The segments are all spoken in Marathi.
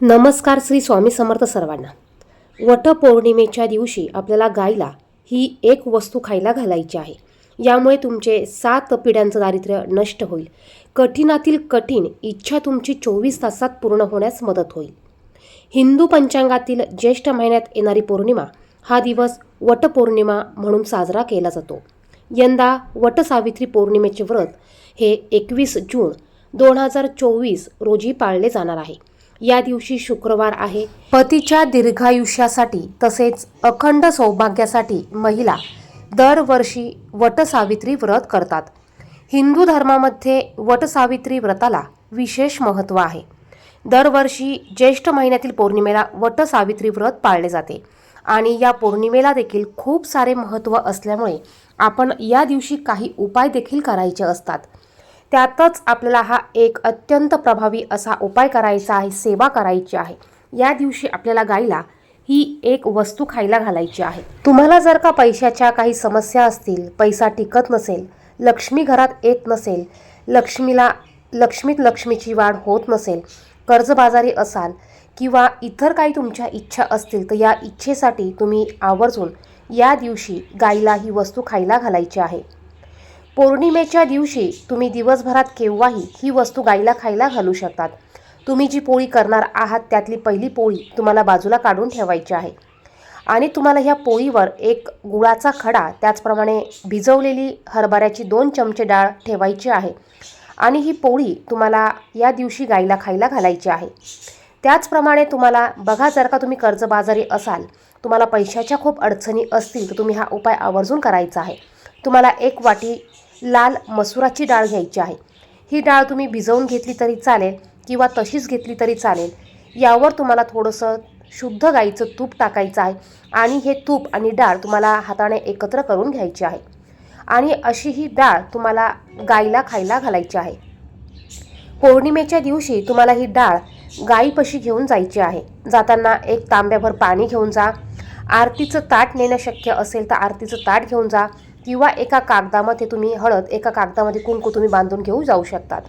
नमस्कार श्री स्वामी समर्थ सर्वांना. वटपौर्णिमेच्या दिवशी आपल्याला गायला ही एक वस्तू खायला घालायची आहे. यामुळे तुमचे सात पिढ्यांचं दारिद्र्य नष्ट होईल. कठीणातील कठीण इच्छा तुमची चोवीस तासात पूर्ण होण्यास मदत होईल. हिंदू पंचांगातील ज्येष्ठ महिन्यात येणारी पौर्णिमा हा दिवस वटपौर्णिमा म्हणून साजरा केला जातो. यंदा वटसावित्री पौर्णिमेचे व्रत हे एकवीस जून दोन हजार चोवीस रोजी पाळले जाणार आहे. या दिवशी शुक्रवार आहे. पतीच्या दीर्घायुष्यासाठी तसेच अखंड सौभाग्यासाठी महिला दरवर्षी वटसावित्री व्रत करतात. हिंदू धर्मामध्ये वटसावित्री व्रताला विशेष महत्त्व आहे. दरवर्षी ज्येष्ठ महिन्यातील पौर्णिमेला वटसावित्री व्रत पाळले जाते आणि या पौर्णिमेला देखील खूप सारे महत्त्व असल्यामुळे आपण या दिवशी काही उपाय देखील करायचे असतात. त्यातच आपल्याला हा एक अत्यंत प्रभावी असा उपाय करायचा आहे सेवा करायची आहे. या दिवशी आपल्याला गायला ही एक वस्तू खायला घालायची आहे. तुम्हाला जर का पैशाच्या काही समस्या असतील पैसा टिकत नसेल लक्ष्मी घरात येत नसेल लक्ष्मीला लक्ष्मीत लक्ष्मीची वाढ होत नसेल कर्जबाजारी असाल किंवा इतर काही तुमच्या इच्छा असतील तर या इच्छेसाठी तुम्ही आवर्जून या दिवशी गायीला ही वस्तू खायला घालायची आहे. पौर्णिमेच्या दिवशी तुम्ही दिवसभरात केव्हाही ही वस्तू गाईला खायला घालू शकतात. तुम्ही जी पोळी करणार आहात त्यातली पहिली पोळी तुम्हाला बाजूला काढून ठेवायची आहे. आणि तुम्हाला ह्या पोळीवर एक गुळाचा खडा त्याचप्रमाणे भिजवलेली हरभऱ्याची दोन चमचे डाळ ठेवायची आहे. आणि ही पोळी तुम्हाला या दिवशी गाईला खायला घालायची आहे. त्याचप्रमाणे तुम्हाला बघा जर का तुम्ही कर्जबाजारी असाल तुम्हाला पैशाच्या खूप अडचणी असतील तर तुम्ही हा उपाय आवर्जून करायचा आहे. तुम्हाला एक वाटी लाल मसुराची डाळ घ्यायची आहे. ही डाळ तुम्ही भिजवून घेतली तरी चालेल किंवा तशीच घेतली तरी चालेल. यावर तुम्हाला थोडंसं शुद्ध गाईचं तूप टाकायचं आहे आणि हे तूप आणि डाळ तुम्हाला हाताने एकत्र करून घ्यायची आहे. आणि अशी ही डाळ तुम्हाला गाईला खायला घालायची आहे. पौर्णिमेच्या दिवशी तुम्हाला ही डाळ गाईपाशी घेऊन जायची आहे. जाताना एक तांब्याभर पाणी घेऊन जा. आरतीचं ताट नेणं शक्य असेल तर आरतीचं ताट घेऊन जा. किंवा एका कागदामध्ये तुम्ही हळद एका कागदामध्ये कुंकू तुम्ही बांधून घेऊ जाऊ शकतात.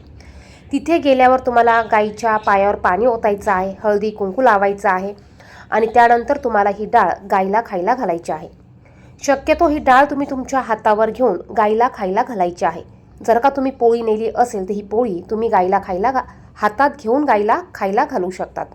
तिथे गेल्यावर तुम्हाला गाईच्या पायावर पाणी ओतायचं आहे हळदी कुंकू लावायचं आहे आणि त्यानंतर तुम्हाला ही डाळ गाईला खायला घालायची आहे. शक्यतो ही डाळ तुम्ही तुमच्या हातावर घेऊन गाईला खायला घालायची आहे. जर का तुम्ही पोळी नेली असेल तर ही पोळी तुम्ही गाईला खायला हातात घेऊन गाईला खायला घालू शकतात.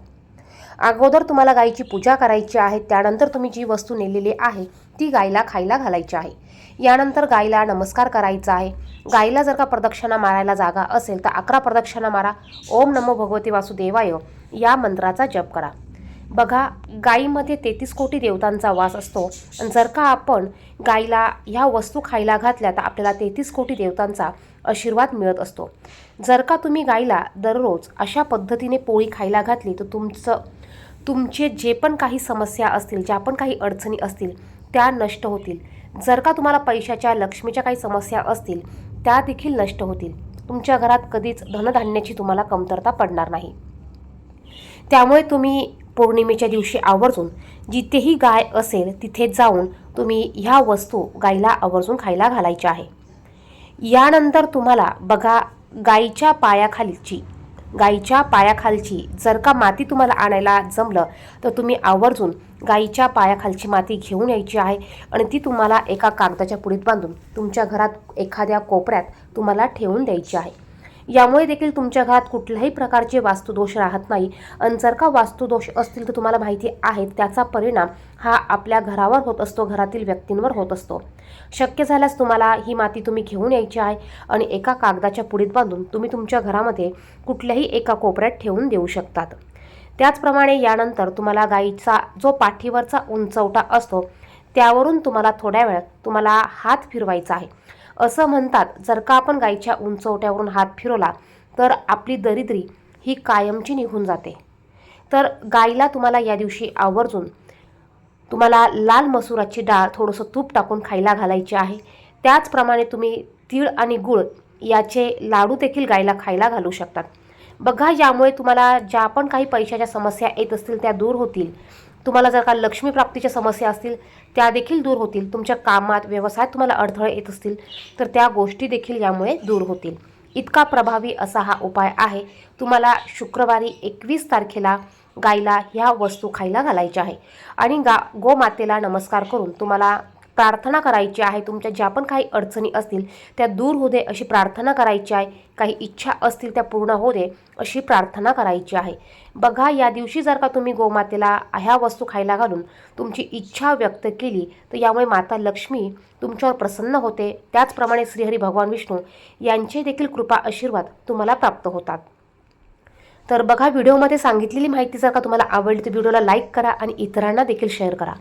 अगोदर तुम्हाला गाईची पूजा करायची आहे त्यानंतर तुम्ही जी वस्तू नेलेली आहे ती गाईला खायला घालायची आहे. यानंतर गाईला नमस्कार करायचा आहे. गाईला जर का प्रदक्षिणा मारायला जागा असेल तर अकरा प्रदक्षिणा मारा. ओम नमो भगवते वासुदेवाय. या मंत्राचा जप करा. बघा गाईमध्ये तेहतीस कोटी देवतांचा वास असतो. जर का आपण गाईला ह्या वस्तू खायला घातल्या तर आपल्याला तेहतीस कोटी देवतांचा आशीर्वाद मिळत असतो. जर का तुम्ही गाईला दररोज अशा पद्धतीने पोळी खायला घातली तर तुमचं तुमचे जे पण काही समस्या असतील ज्या पण काही अडचणी असतील त्या नष्ट होतील. जर का तुम्हाला पैशाच्या लक्ष्मीच्या काही समस्या असतील त्या देखील नष्ट होतील. तुमच्या घरात कधीच धनधान्याची तुम्हाला कमतरता पडणार नाही. त्यामुळे तुम्ही पौर्णिमेच्या दिवशी आवर्जून जिथेही गाय असेल तिथे जाऊन तुम्ही ह्या वस्तू गाईला आवर्जून खायला घालायच्या आहे. यानंतर तुम्हाला बघा गाईच्या पायाखालची गाईच्या पायाखालची जर का माती तुम्हाला आणायला जमलं तर तुम्ही आवर्जून गाईच्या पायाखालची माती घेऊन यायची आहे आणि ती तुम्हाला एका कागदाच्या पुढीत बांधून तुमच्या घरात एखाद्या कोपऱ्यात तुम्हाला ठेवून द्यायची आहे. यामुळे देखील तुमच्या घरात कुठल्याही प्रकारचे वास्तुदोष राहत नाही. आणि जर का वास्तुदोष असतील तर तुम्हाला माहिती आहे त्याचा परिणाम हा आपल्या घरावर होत असतो घरातील व्यक्तींवर होत असतो. शक्य झाल्यास तुम्हाला ही माती तुम्ही घेऊन यायची आहे आणि एका कागदाच्या पुढीत बांधून तुम्ही तुमच्या घरामध्ये कुठल्याही एका कोपऱ्यात ठेवून देऊ शकतात. त्याचप्रमाणे यानंतर तुम्हाला गाईचा जो पाठीवरचा उंचवटा असतो त्यावरून तुम्हाला थोड्या वेळ तुम्हाला हात फिरवायचा आहे. असं म्हणतात जर का आपण गाईच्या उंचवट्यावरून हात फिरवला तर आपली दरिद्री ही कायमची निघून जाते. तर गाईला तुम्हाला या दिवशी आवर्जून तुम्हाला लाल मसुराची डाळ थोडंसं तूप टाकून खायला घालायची आहे. त्याचप्रमाणे तुम्ही तीळ आणि गूळ याचे लाडू देखील गाईला खायला घालू शकतात. बघा यामुळे तुम्हाला ज्या पण काही पैशाच्या समस्या येत असतील त्या दूर होतील. तुम्हाला जर का लक्ष्मी प्राप्तीच्या समस्या असतील त्या देखील दूर होतील. तुमच्या कामात व्यवसायात तुम्हाला अडथळे येत असतील तर त्या गोष्टी देखील यामुळे दूर होतील. इतका प्रभावी असा हा उपाय आहे. तुम्हाला शुक्रवारी एकवीस तारखेला गायला ह्या वस्तू खायला घालायच्या आहे. आणि गा गोमातेला नमस्कार करून तुम्हाला प्रार्थना करायची आहे तुमच्या ज्या पण काही अडचणी असतील त्या दूर होऊ दे अशी प्रार्थना करायची आहे. काही इच्छा असतील त्या पूर्ण होऊ दे अशी प्रार्थना करायची आहे. बघा या दिवशी जर का तुम्ही गोमातेला ह्या वस्तू खायला घालून तुमची इच्छा व्यक्त केली तर यामुळे माता लक्ष्मी तुमच्यावर प्रसन्न होते. त्याचप्रमाणे श्रीहरी भगवान विष्णू यांचे देखील कृपा आशीर्वाद तुम्हाला प्राप्त होतात. तर बघा व्हिडिओमध्ये सांगितलेली माहिती जर का तुम्हाला आवडली तर व्हिडिओला लाईक करा आणि इतरांना देखील शेअर करा.